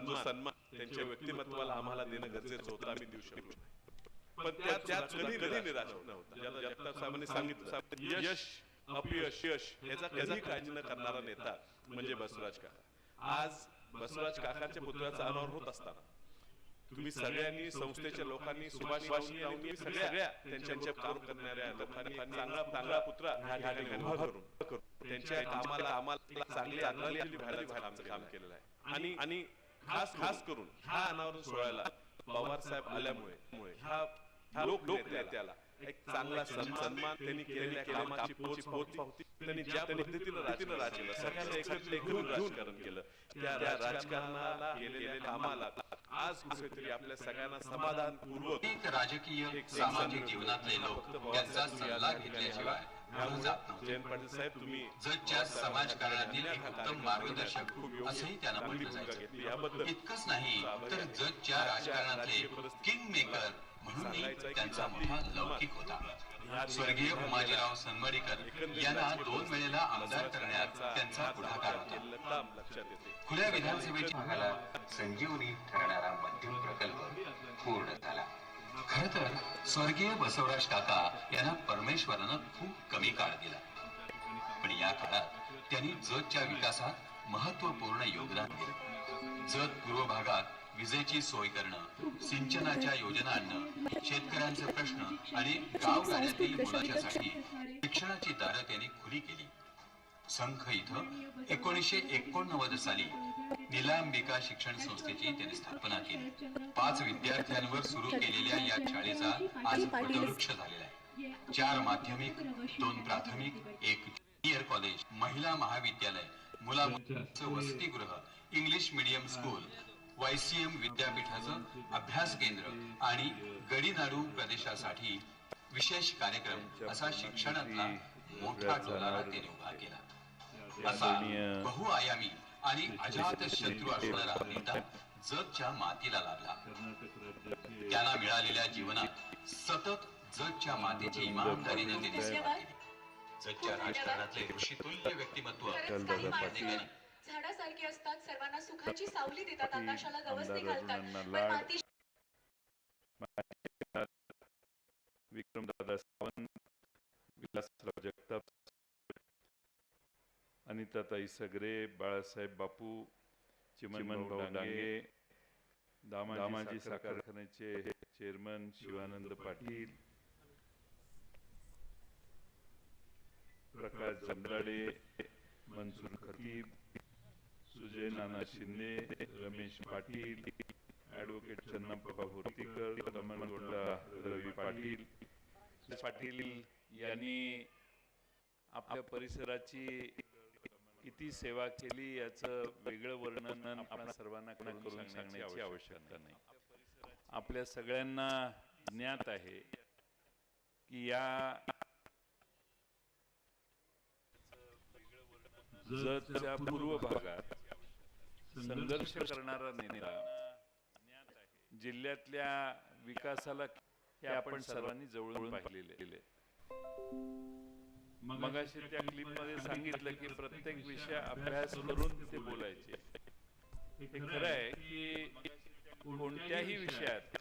सन्मान सन्मान त्यांच्या व्यक्तिमत्वाला आम्हाला देणं गरजेचं होतं आम्ही देऊ शकलो. पण त्या त्यात कधी कधी निराश नव्हता. ज्याला जगताप साहेबांनी सांगितलं यश अपयश यश याचा कधी काळजी न करणारा नेता म्हणजे बसवराज काका. आज बसवराज काकांच्या पुतळ्याचा अनावर होत असताना तुम्ही सगळ्यांनी संस्थेच्या लोकांनी सुभाष सगळ्या त्यांच्या काम करणाऱ्या लोकांनी चांगला चांगला पुत्रा करून त्यांच्या कामाला आम्हाला चांगली आमचं काम केलेलं आहे. आणि आणि खास खास करून ह्या अनावरण सोहळ्याला पवार साहेब आल्यामुळे मुळे ह्या लोक लोक नेत्याला एक चांगला सन्- सन्मान त्यांनी केलेल्या कामाची पोच पावती त्यांनी ज्या पद्धतीनं राजकारण राजलं सगळ्यांना एकत्र राजकारण केलं त्या राजकारणाला केलेल्या कामाला आज कुठेतरी आपल्या सगळ्यांना समाधान पूर्वक अनेक राजकीय सामाजिक जीवनातले लोक त्यांचा सल्ला घेतल्याशिवाय जयंत पाटील साहेब तुम्ही जगच्या समाजकारणातील एक उत्तम मार्गदर्शक असंही त्यांना म्हटलं जायचं. याबद्दल इतकंच नाही तर राजकारणातले किंग मेकर म्हणूनही त्यांचा मोठा लौकिक होता. स्वर्गीय उमाजीराव सनमडीकर यांना दोन वेळेला आमदार करण्यात त्यांचा पुढाकार होता. खुल्या विधानसभेच्या भागाला संजीवनी ठरणारा मध्यम प्रकल्प पूर्ण झाला. खर तर स्वर्गीय बसवराज काका यांना परमेश्वरानं खूप कमी काळ दिला. पण या काळात त्यांनी जतच्या विकासात महत्त्वपूर्ण योगदान दिलं. जत पूर्व भागात विजेची सोय करणं सिंचनाच्या योजना आणणं शेतकऱ्यांचे प्रश्न आणि गावगाड्यातील मुलाच्यासाठी शिक्षणाची दारं त्यांनी खुली केली. संख इथं एकोणीसशे एकोणनव्वद साली निलांबिका शिक्षण संस्थेची त्यांनी स्थापना केली. पाच विद्यार्थ्यांवर सुरू केलेल्या या शाळेचा आज वटवृक्ष झालेला आहे. चार माध्यमिक दोन प्राथमिक एक ज्युनियर कॉलेज महिला महाविद्यालय मुला वसतिगृह इंग्लिश मीडियम स्कूल वायसीएम विद्यापीठाचं अभ्यास केंद्र आणि गडीनाडू प्रदेशासाठी विशेष कार्यक्रम असा शिक्षणातला मोठा डोलारा त्याने उभा केला. असा बहुआयामी आणि अजात शत्रू असणारा नेता जगच्या मातीला लागला. त्याला मिळालेल्या जीवनात सतत जगच्या मातेची इमानदारीने सेवा केली जगच्या राजकारणातले ऋषितुल्य व्यक्तिमत्व झाडासारखी असतात सर्वांना सुखाची सावली देतात आकाशाला गवसणी घालतात. माती विक्रमदादा सावंत विलासराव जगताप अनिताताई सगरे बाळासाहेब बापू चिमनभाऊ डांगे दामाजी साखर कारखान्याचे चेअरमन शिवानंद पाटील प्रकाश जमदाडे मनसूर खतीब सुजय नाना शिंदे रमेश पाटील ऍडव्होकेट चन्नप्पा होर्तीकर रवी पाटील. पाटील यांनी आपल्या परिसराची किती सेवा केली याचं वेगळं वर्णन आपण सर्वांना करून सांगण्याची आवश्यकता नाही. आपल्या सगळ्यांना ज्ञात आहे की या जतच्या पूर्व भागात संघर्ष करणारा नेता जिल्ह्यातल्या विकासाला हे आपण सर्वांनी जवळून पाहिलेले मगाशी त्या क्लिपमध्ये सांगितलं की प्रत्येक विषय अभ्यास करून ते बोलायचे. हे खरं आहे की कोणत्याही विषयात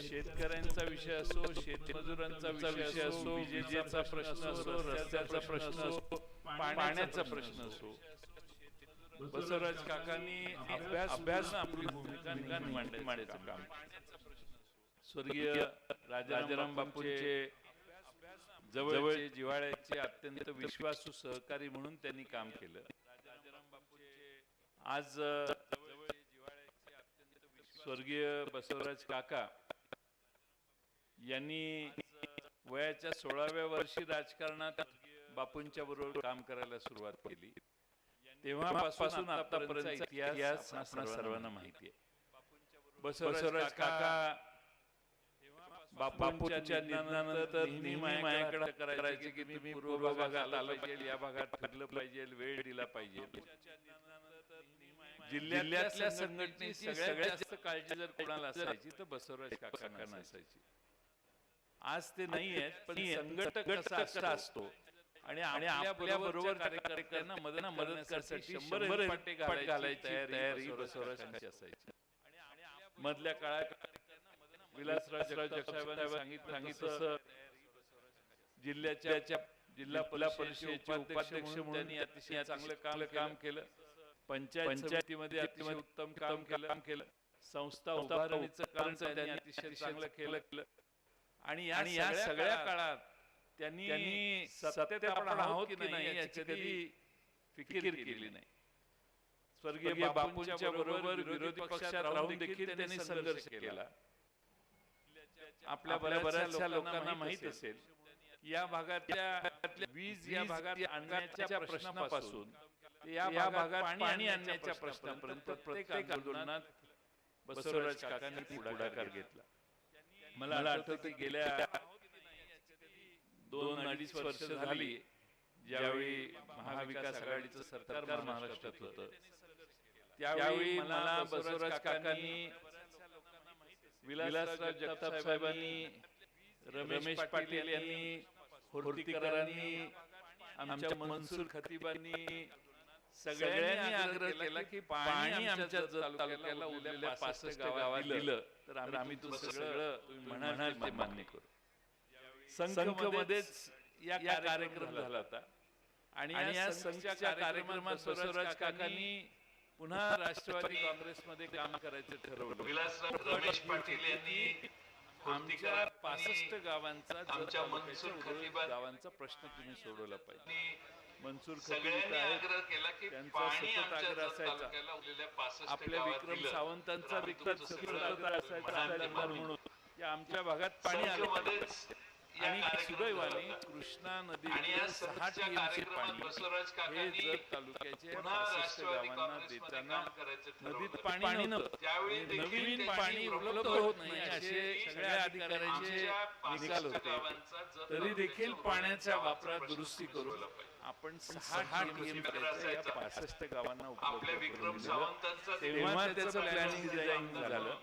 शेतकऱ्यांचा विषय असो शेतमजुरांचा विषय असो विजेचा प्रश्न असो रस्त्याचा प्रश्न असो पाण्याचा प्रश्न असो बसवराज काकांनी अभ्यास अभ्यास आपली भूमिका मांडायचं काम. स्वर्गीय राजाराम बापूंचे जवळचे जिव्हाळ्याचे अत्यंत विश्वासू सहकारी म्हणून त्यांनी काम केलं. आज अ, स्वर्गीय बसवराज काका यांनी वयाच्या सोळाव्या वर्षी राजकारणात बापूंच्या बरोबर काम करायला सुरुवात केली. तेव्हापासून आतापर्यंत इतिहास सर्वांना माहिती आहे. बसवराज काका बापूंच्या निधनानंतर नेहमी माझ्याकडे करायचे की तुम्ही पूर्व भागात आलं पाहिजे या भागात फिरलं पाहिजे वेळ दिला पाहिजे. जिल्ह्यातल्या संघटनेची सगळ्यात जास्त काळजी जर कोणाला असायची तर बसवराज काकांना असायची. आज ते नाही आहेत पण संघटक कसा असतो? आणि आणि आपल्या बरोबर कार्यकर्त्यांना मदत मदत करण्यासाठी शंभर हेलपाटे घालायची तयारी तयारी बसवराज यांची असायची. मधल्या काळात विलासराव जगताप सांगितलं सांगितलं जिल्ह्याच्या जिल्हा परिषदेचे उपाध्यक्ष म्हणून अतिशय चांगलं काम काम केलं. पंचायत समितीमध्ये अतिशय उत्तम काम केलं. केलं. संस्था उभारणीचं काम त्यांनी अतिशय चांगलं केलं. केलं. आणि या या सगळ्या काळात त्यांनी सत्तेत आपण आहोत की नाही याची कधी फिकीर केली नाही. स्वर्गीय बापूंच्या बरोबर विरोधी पक्षात राहून देखील त्यांनी संघर्ष केला. आपल्या बऱ्याचशा लोकांना माहीत असेल. या भागातल्या वीज या भागात आणण्याच्या प्रश्नापासून या भागात पाणी आणण्याच्या प्रश्नापर्यंत प्रत्येक आंदोलनात बसवराज काकांनी पुढाकार घेतला. मला आठवतं की गेल्या दोन अडीच वर्ष झाली ज्यावेळी महाविकास आघाडीचं सरकार महाराष्ट्रात होतं. त्यावेळी मला बसवराज काकांनी विलासराव जगताप साहेबांनी रमेश पाटील यांनी होर्तीकरांनी आमच्या मनसूर खतीबांनी सगळ्यांनी आग्रह केला की पाणी आमच्या तालुक्याला उरलेल्या पासष्ट गावात दिलं. तर आम्ही तुमचं सगळं म्हणाल ते मान्य करू. संघ मध्येच या कार्यक्रम झाला होता. आणि या संघच्या कार्यक्रमात बसवराज काकांनी पुन्हा राष्ट्रवादी काँग्रेसमध्ये काम करायचं ठरवलं विलासराव रमेश पाटील यांनी आमच्या पासष्ट गावांचा गावांचा प्रश्न तुम्ही सोडवला पाहिजे मनसूर त्यांचा सतत आग्रह असायचा. तालुक्याला उरलेल्या 65 आपल्या विक्रम. सावंतांचा विक्रम सतत आग्रह असायचा. म्हणून आमच्या भागात पाणी आलं आणि सुदैवाने. कृष्णा नदी सहा पाणी हे जत पासष्ट गावांना देताना नदीत. पाणी नव्हतं. नवीन पाणी उपलब्ध होत नाही असे सगळ्या अधिकाऱ्यांचे निकाल होते. तरी देखील पाण्याच्या वापरात दुरुस्ती करून आपण सहा या पासष्ट गावांना उपलब्ध करून दिलं. तेव्हा त्याचं प्लॅनिंग डिझाईन झालं.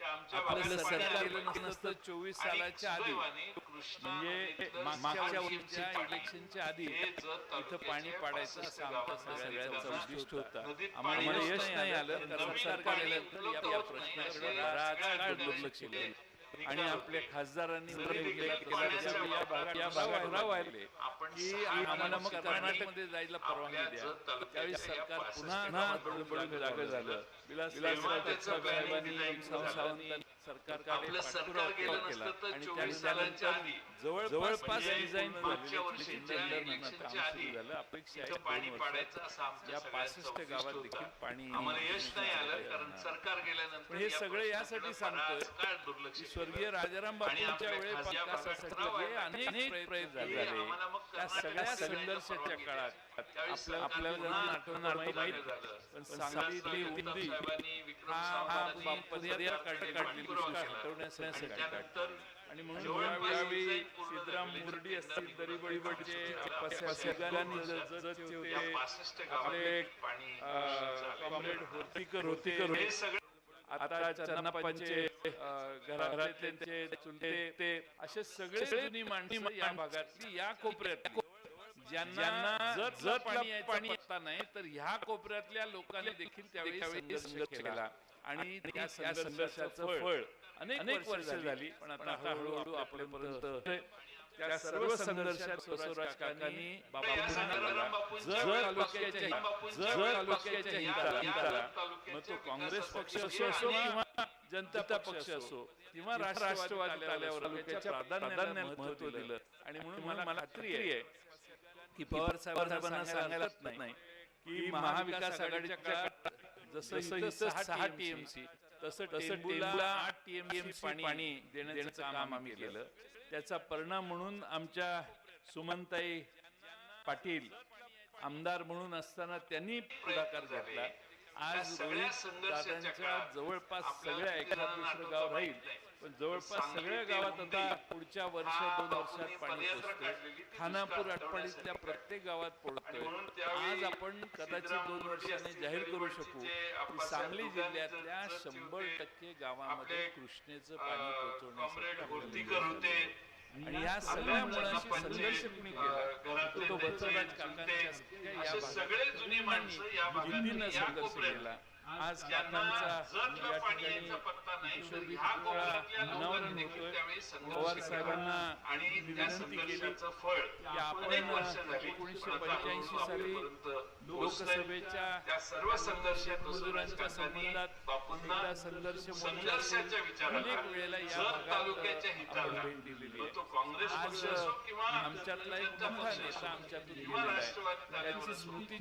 आपलं सरकार नसतं चोवीस सालाच्या आधी. म्हणजे मागच्या वर्षीच्या इलेक्शनच्या आधी इथं पाणी पाडायचं असा आमचा सगळ्यांचा उद्दिष्ट होता. आम्हाला यश नाही आलं कारण सरकार आल्यानंतर या या प्रश्नाकडे दुर्लक्ष केलं आणि आपल्या खासदारांनी की आम्हाला मग कर्नाटकमध्ये जायला परवानगी द्या. त्यावेळी सरकार पुन्हा जागं झालं. जगताप साहेबांनी सरकारकडे आपलं सरकार गेलं नसतं तर 24 सालांच्या आधी जवळ जवळपास डिझाईन मागच्या वर्षीच्या इलेक्शनच्या आधी इथं पाणी पाडायचं असं आमच्या पासष्ट गावात. देखील पाणी आम्हाला यश नाही आलं कारण. सरकार गेल्यानंतर हे सगळं यासाठी बराच काळ दुर्लक्ष. स्वर्गीय राजाराम बापूंच्या आपल्या वेळी खासदार विकासासाठी बाबासाहेब जे अनेक प्रयत्न झाले. त्या सगळ्या संघर्षाच्या काळात आपल्याला जरा आठवण माहीत. पण हा पदयात्रा काढली केला. आणि त्यानंतर आणि म्हणून यावेळी सिद्धराम मुर्डी असतील नवीन दरीबळीबडचे नवीन पस्यागांनी जतचे या होते 65 आपले गावात पाणी कॉम्रेड होर्तीकर होते. हे सगळं आता त्यांचे चुलते ते असे सगळे जुनी माणसं या भागातली या कोपऱ्यात ज्यांना जत जत पाणी पाणी येता नाही. तर ह्या कोपऱ्यातल्या लोकांनी देखील त्यावेळी संघर्ष केला. आणि त्या संघर्षाचं फळ. अनेक वर्ष झाली पण आता हळूहळू आपल्यापर्यंत त्या सर्व संघर्षात स्वराज काकांनी बाबांना जर तालुक्याच्या जर तालुक्याच्या हिताला हिताला मग तो काँग्रेस पक्ष असो किंवा जनता पक्ष असो किंवा राष्ट्रवादी आल्यावर तालुक्याच्या प्राधान्याला महत्त्व दिलं. आणि म्हणून मला मला खात्री आहे की पवार साहेबांना सांगायलाच नाही की महाविकास आघाडीच्या काळात जसं इथं सहा टीएमसी तसं तसं टेंबूला आठ टीएमसी पाणी देण्याचं काम आम्ही केलं. त्याचा परिणाम म्हणून आमच्या सुमनताई पाटील आमदार म्हणून असताना त्यांनी पुढाकार घेतला. आज दादांच्या जवळपास सगळ्या एखाद दुसरं गाव राहील. पण जवळपास सगळ्या गावात आता पुढच्या वर्ष दोन वर्षात पाणी पोचतंय खानापूर आटपाडीतल्या प्रत्येक गावात पोहोचतोय आज आपण कदाचित दोन वर्षांनी जाहीर करू शकू. की सांगली जिल्ह्यातल्या शंभर टक्के गावामध्ये कृष्णेचं पाणी पोहोचवण्यासाठी आणि या सगळ्या मुळाशी संघर्ष कुणी केला. तो बसवराज काकांच्या या असे सगळे जुनी माणसं या भागात या संघर्ष केला. आज काकांचा या ठिकाणी यायचा पत्ता नाही तर किशोरी ह्या पुतळा कोपऱ्यातल्या अनावरण होतोय पवार. साहेबांना विनंती केली की आपण एकोणीसशे पंच्याऐंशी साली. लोकसभेच्या सर्व मजुरांच्या संबंधात एकदा संघर्ष अनेक वेळेला या भागात तालुक्याच्या भेट दिलेली आहे. आज आमच्यातला एक मोठा नेता आमच्यातून गेलेला आहे त्याची. स्मृती